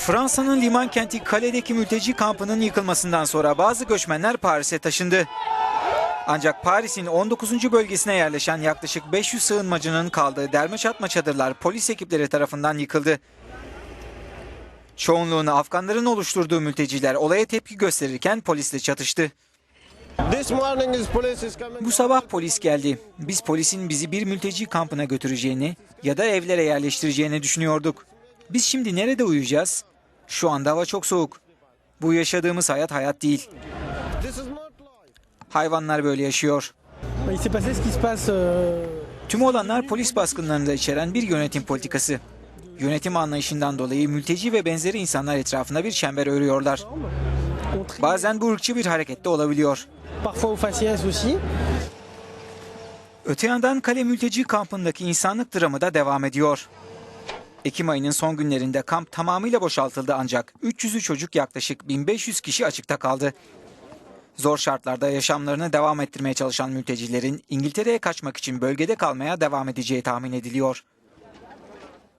Fransa'nın liman kenti Kale'deki mülteci kampının yıkılmasından sonra bazı göçmenler Paris'e taşındı. Ancak Paris'in 19. bölgesine yerleşen yaklaşık 500 sığınmacının kaldığı derme çatma çadırlar polis ekipleri tarafından yıkıldı. Çoğunluğunu Afganların oluşturduğu mülteciler olaya tepki gösterirken polisle çatıştı. Bu sabah polis geldi. Biz polisin bizi bir mülteci kampına götüreceğini ya da evlere yerleştireceğini düşünüyorduk. Biz şimdi nerede uyuyacağız? Şu anda hava çok soğuk. Bu yaşadığımız hayat hayat değil. Hayvanlar böyle yaşıyor. Euh, Tüm olanlar polis baskınlarını da içeren bir yönetim politikası. Yönetim anlayışından dolayı mülteci ve benzeri insanlar etrafında bir çember örüyorlar. Bazen bu ırkçı bir harekette olabiliyor. Öte yandan Kale mülteci kampındaki insanlık dramı da devam ediyor. Ekim ayının son günlerinde kamp tamamıyla boşaltıldı ancak 300'ü çocuk yaklaşık 1500 kişi açıkta kaldı. Zor şartlarda yaşamlarını devam ettirmeye çalışan mültecilerin İngiltere'ye kaçmak için bölgede kalmaya devam edeceği tahmin ediliyor.